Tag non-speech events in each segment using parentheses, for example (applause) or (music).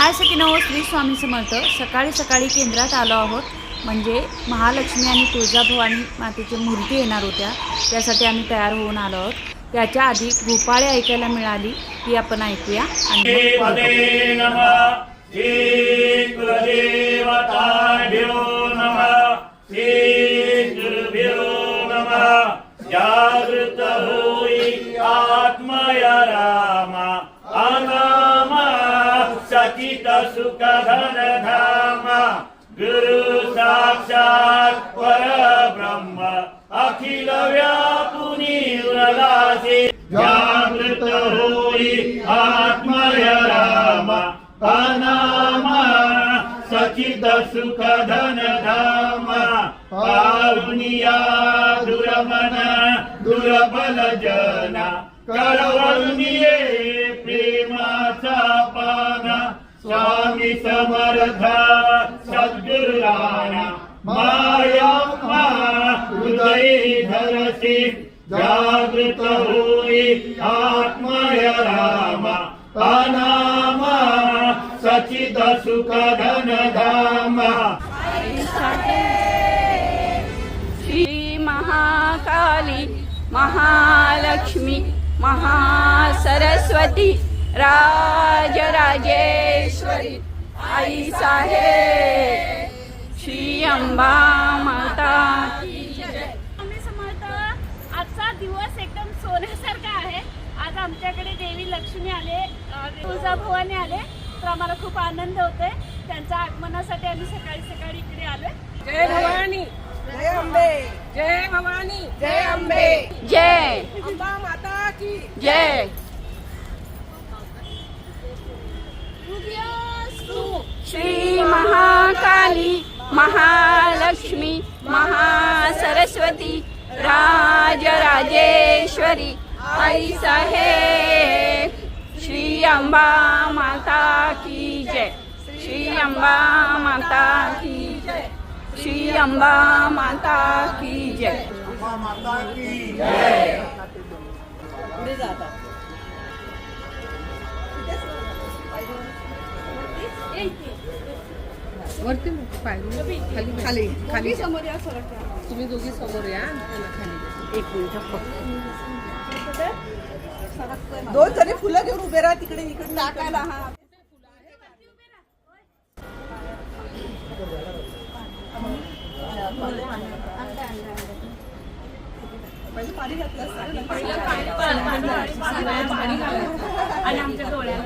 हाय सकिनो श्री स्वामी समर्थ. सकाळी सकाळी केंद्रात आलो आहोत. म्हणजे महालक्ष्मी आणि तुळजाभवानी मातेची मूर्ती येणार होत्या. त्यासाठी आम्ही तयार होऊन आलो आहोत. त्याच्या आधी भूपाळे ऐकायला मिळाली ती आपण ऐकूया. आणि सुख धन धाम गुरु साक्षात परब्रह्म। अखिल व्यापुनी उरलासे। जागृत होई आत्मय राम। अनाम सचित सुख धन धाम पावनिया दुरमन दुर्बल जना। कळवळुनिये समर्थ सद्गुरुराया माया हृदय धरसी। जागृत होई आत्मय राम अनाम सचिद सुख धन धाम श्री महाकाली महालक्ष्मी महासरस्वती राजराजे आई साहेब. श्री अंबा माता आजचा दिवस एकदम सोन्यासारखा आहे. आज आमच्याकडे देवी लक्ष्मी आले तुळजाभवानी आले. तर आम्हाला खूप आनंद होतोय. त्यांच्या आगमनासाठी आम्ही सकाळी सकाळी इकडे आलोय. जय भवानी. जय अंबे. जय भवानी. जय अंबे. जय. अंबा माता की जय. श्री महाकाली महालक्ष्मी महासरस्वती राजराजेश्वरी आई साहेब श्री अंबा माता की जय। श्री अंबा माता की जय। श्री अंबा माता की जय। पुढे जाता। वरती पाहिजे खाली खाली खाली समोर या. तुम्ही दोघी समोर या खाली एक दोन जणी फुलं घेऊन उभे राहा तिकडे इकडे टाकायला हा पहिले पाणी घातलं असतं. आणि आमच्या डोळ्याला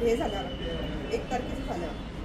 हे झालं एक तारखेचं झालं.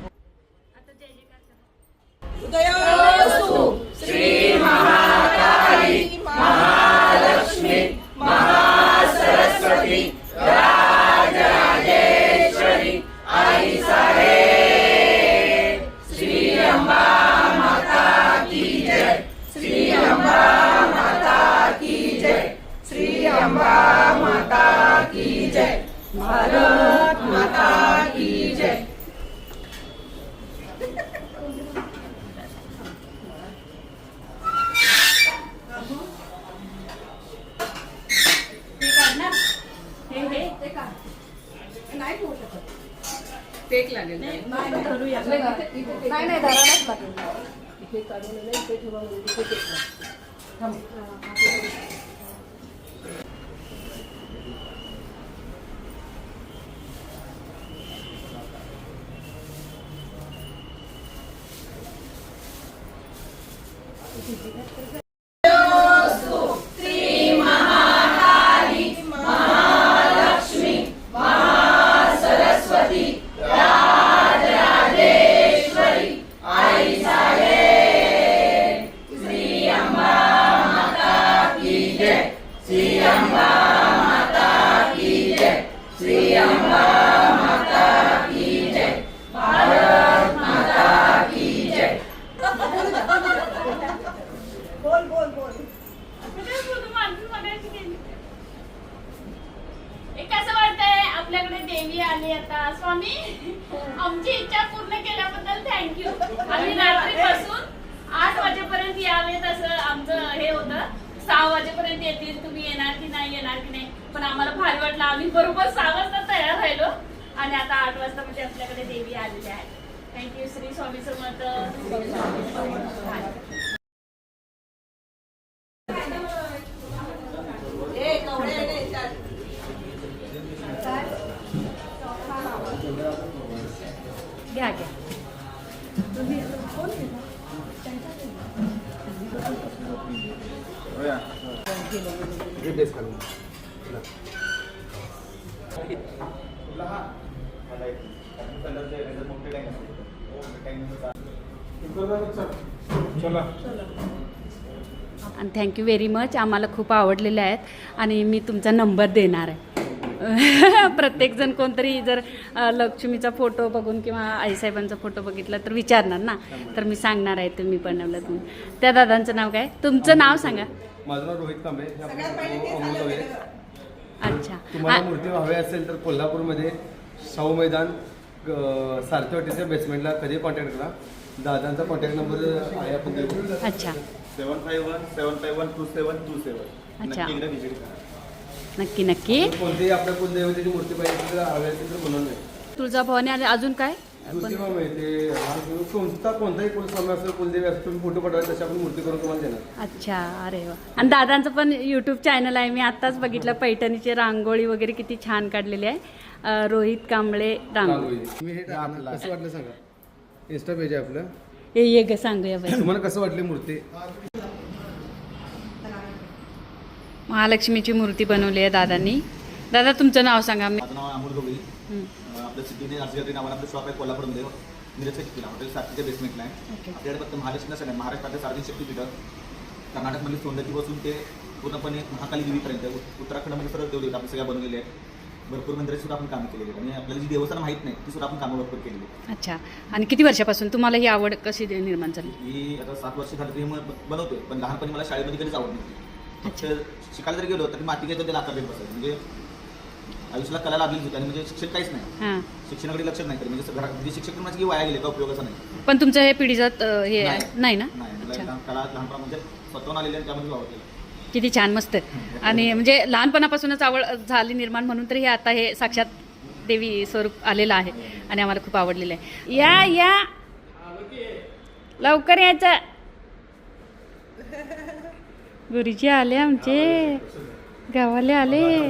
टेक लागेल. नाही नाही लागेल. इथे काढून इथे ठेवा देवी आली आता. स्वामी आमची इच्छा पूर्ण केल्याबद्दल थँक्यू आम्ही रात्रीपासून आठ वाजेपर्यंत यावेत असं आमचं हे होतं. सहा वाजेपर्यंत येतील तुम्ही येणार की नाही येणार की नाही. पण आम्हाला भारी वाटलं. आम्ही बरोबर सहा वाजता तयार राहिलो. आणि आता आठ वाजता म्हणजे आपल्याकडे देवी आलेली आहे. थँक्यू श्री स्वामी समर्थ आणि थँक्यू व्हेरी मच आम्हाला खूप आवडलेले आहेत. आणि मी तुमचा नंबर देणार आहे. (laughs) प्रत्येकजण कोणतरी जर लक्ष्मीचा फोटो बघून किंवा आईसाहेबांचा फोटो बघितला तर विचारणार ना. तर मी सांगणार आहे तुम्ही बनवलं तुम्ही त्या दादांचं नाव काय? तुमचं नाव सांगा. माझं नाव रोहित कांबळे हे सगळ्यात पहिले आपलं ते अमोल झालं दवे. वेगळं. अच्छा. तुम्हाला मूर्ती हवी असेल तर कोल्हापूरमध्ये शाहू मैदान सारथी हॉटेलच्या बेसमेंटला कधी कॉन्टॅक्ट करा. दादांचा कॉन्टॅक्ट नंबर आहे आपण देऊ अच्छा. Seven five one seven five one two seven two seven अच्छा. नक्की एकदा विजिट करा. नक्की नक्की. कोणतीही आपल्या कुलदेवतेची मूर्ती पाहिजे तर हवी असेल तर बनवून तुळजाभवानी आणि अजून काय? ज्योतिबा मिळते लहान मुलं, कोणता कोणताही कुलस्वामी असेल कुलदेवी असेल तुम्ही फोटो पाठवा तशी आपण मूर्ती करून तुम्हाला देणार. अच्छा अरे वा. आणि दादांचं पण यूट्यूब चॅनल आहे. मी आत्ताच बघितलं पैठणीची रांगोळी वगैरे किती छान काढलेली आहे. अ, रोहित कांबळे रांगोळी. हे कसं वाटलं सांगा? इन्स्टा पेज आहे आपलं. ये ये ग सांगूया बाई. तुम्हाला कसं वाटली मूर्ती? महालक्ष्मीची मूर्ती बनवली आहे दादांनी. दादा तुमचं नाव सांगा. मी माझं नाव आहे अमोल गवळी हं. आपलं सिद्धीने आर्सिगरी नावानं आपलं शॉप आहे कोल्हापूरमध्ये मिरजच्या किल्ला हॉटेल सातच्या बेसमेंटला आहे. आपल्याकडे फक्त महाराष्ट्र सगळ्या महाराष्ट्रातल्या सार्वजनिक शक्तीपीठं कर्नाटकमधली सौंदर्यपासून ते पूर्णपणे महाकाली देवीपर्यंत. उत- उत्तराखंडमध्ये सर्व देवदेवता आपण सगळ्या बनवलेल्या आहेत. भरपूर मंदिराची सुद्धा आपण कामं केलेली आणि आपल्याला जी देवस्थान माहीत नाही ती सुद्धा आपण कामं भरपूर केलेली आहेत. अच्छा. आणि किती वर्षापासून तुम्हाला ही आवड कशी निर्माण झाली? ही आता सात वर्ष झाली तरी मग बनवतोय. पण लहानपणी मला शाळेमध्ये कधीच आवड नव्हती. फक्त शिकायला जर गेलो तर माती घ्यायचं त्याला आता बसायचं. म्हणजे आयुष्याला कला लागलीच होती आणि म्हणजे शिक्षक काहीच नाही. हां. शिक्षणाकडे लक्ष नाही तरी म्हणजे घरात म्हणजे शिक्षक माझी की वाया गेले का उपयोगाचा नाही. पण तुमचं हे पिढीजात अ, हे आहे? नाही. ना? नाही. मला अच्छा लहान- कला लहानपणा म्हणजे स्वतःहून आलेले आणि त्यामध्ये वावर केला. किती छान मस्त. आणि म्हणजे लहानपणापासूनच आवड झाली निर्माण म्हणून तर हे आता हे साक्षात देवी स्वरूप आलेलं आहे आणि आम्हाला खूप आवडलेलं आहे. या या. लवकर यायचं. गुरुजी आले आमचे. गावाले आले.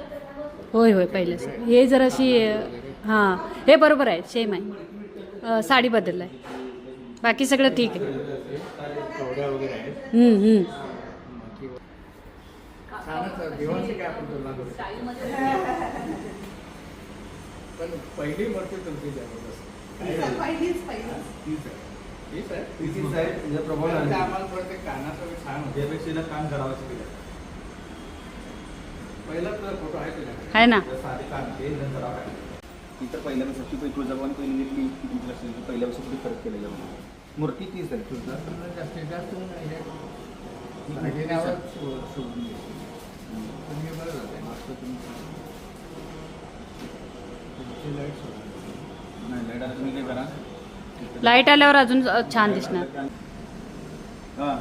होय होय पहिलंच हे जर अशी हां हे बरोबर आहे सेम आहे. साडी बदललं आहे बाकी सगळं ठीक आहे. पहिली मूर्ती तुमची कानाचं छान होतं. काम करावं केलं पहिला तुझा फोटो आहे ना? पहिल्यापासून ती पहिली तुळजाभवानी पहिली फरक आहे. मूर्ती तीच आहे जास्तीत जास्त हे लाइट आल्यावर अजून छान दिसणार. हां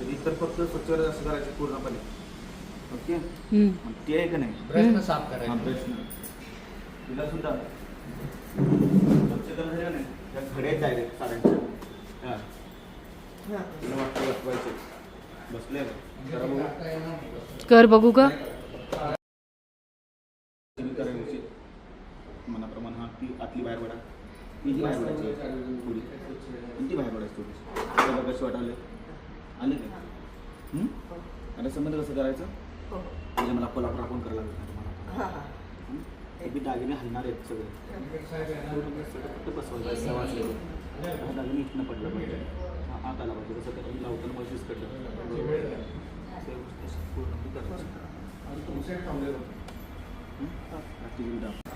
तर इतर फक्त स्वच्छ असं करायचं पूर्णपणे. ओके? ते आहे का नाही? प्रश्न साफ हा करायचा प्रश्न. तिला सुद्धा. स्वच्छ करायचं का नाही? त्या घड्या डायरेक्ट हां. हा. तिला वाटतं बसवायचे. बसले. का? जरा बघू. कर बघू तुम्ही करायची मनाप्रमाणे हा ती आतली बाहेर पडा. ती ही बाहेर पडायची थोडी ती बाहेर पडायची थोडी त्याला कशी वाटायला आले का? हं? आता संबंध कसं करायचं? म्हणजे मला कोल्हापूर फोन करायला लागेल तुम्हाला. हं? ते बी दागिने हलणार आहेत सगळे. फक्त बसवायचं हा दागिने इथनं पडलं पाहिजे. हा आत आला पाहिजे. कसं करून लावताना मशीच कडलं पूर्ण ते करायचं आणि तो तुमचे थांबले होते हं? रात्री येऊन दाखव.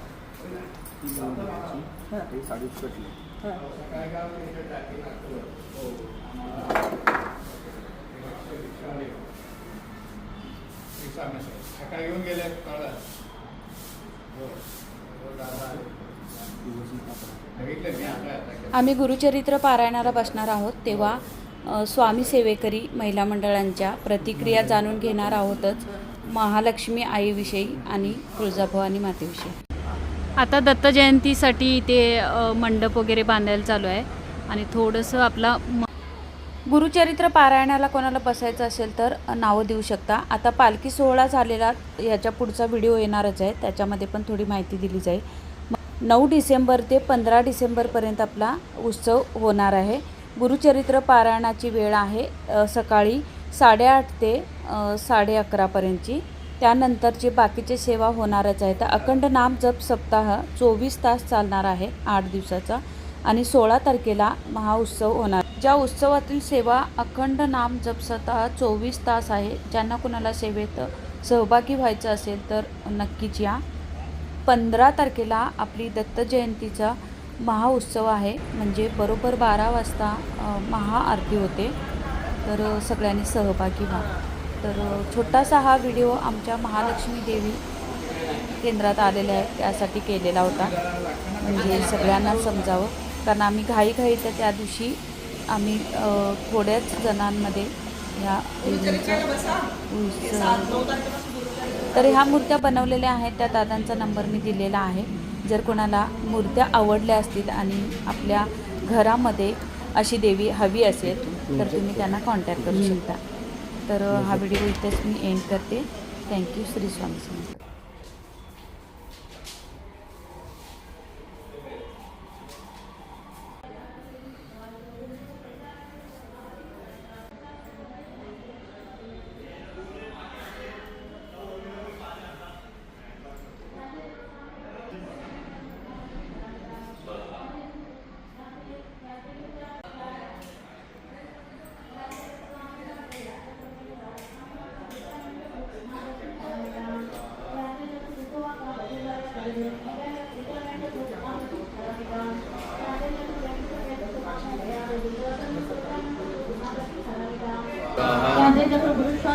ती लावून द्यायची. ते साडी कटली काय इथे सकाळी येऊन कळलं. आम्ही गुरुचरित्र पारायणाला बसणार आहोत तेव्हा स्वामी सेवेकरी महिला मंडळांच्या प्रतिक्रिया जाणून घेणार आहोतच महालक्ष्मी आईविषयी आणि तुळजाभवानी मातेविषयी आता दत्त जयंतीसाठी ते अ, मंडप वगैरे बांधायला चालू आहे आणि थोडंसं आपला म- गुरुचरित्र पारायणाला कोणाला बसायचं असेल तर नावं देऊ शकता. आता पालखी सोहळा झालेला याच्या पुढचा व्हिडिओ येणारच आहे. त्याच्यामध्ये पण थोडी माहिती दिली जाईल. नऊ डिसेंबर ते पंधरा डिसेंबरपर्यंत आपला उत्सव होणार आहे. गुरुचरित्र पारायणाची वेळ आहे सकाळी साडेआठ ते साडे अकरापर्यंतची त्यानंतरची बाकीचे सेवा होणारच आहे तर अखंड नाम जप सप्ताह चोवीस तास चालणार आहे आठ दिवसाचा. आणि सोळा तारखेला महाउत्सव होणार. ज्या उत्सवातील सेवा अखंड नाम जपसता चोवीस तास आहे. ज्यांना कुणाला सेवेत सहभागी व्हायचं असेल तर नक्कीच या. पंधरा तारखेला आपली दत्त जयंतीचा महाउत्सव आहे. म्हणजे बरोबर बारा वाजता महाआरती होते. तर सगळ्यांनी सहभागी व्हा. तर छोटासा हा व्हिडिओ आमच्या महालक्ष्मी देवी केंद्रात आलेला आहे त्यासाठी केलेला होता. म्हणजे सगळ्यांना समजावं. कारण आम्ही घाईघाईत त्या दिवशी आम्ही थोड्याच जणांमध्ये ह्या तर ह्या मूर्त्या बनवलेल्या आहेत. त्या दादांचा नंबर मी दिलेला आहे. जर कोणाला मूर्त्या आवडल्या असतील आणि आपल्या घरामध्ये अशी देवी हवी असेल तर तुम्ही त्यांना कॉन्टॅक्ट करू शकता. तर हा व्हिडिओ इथेच मी एंड करते. Thank you Shri Swami Samarth.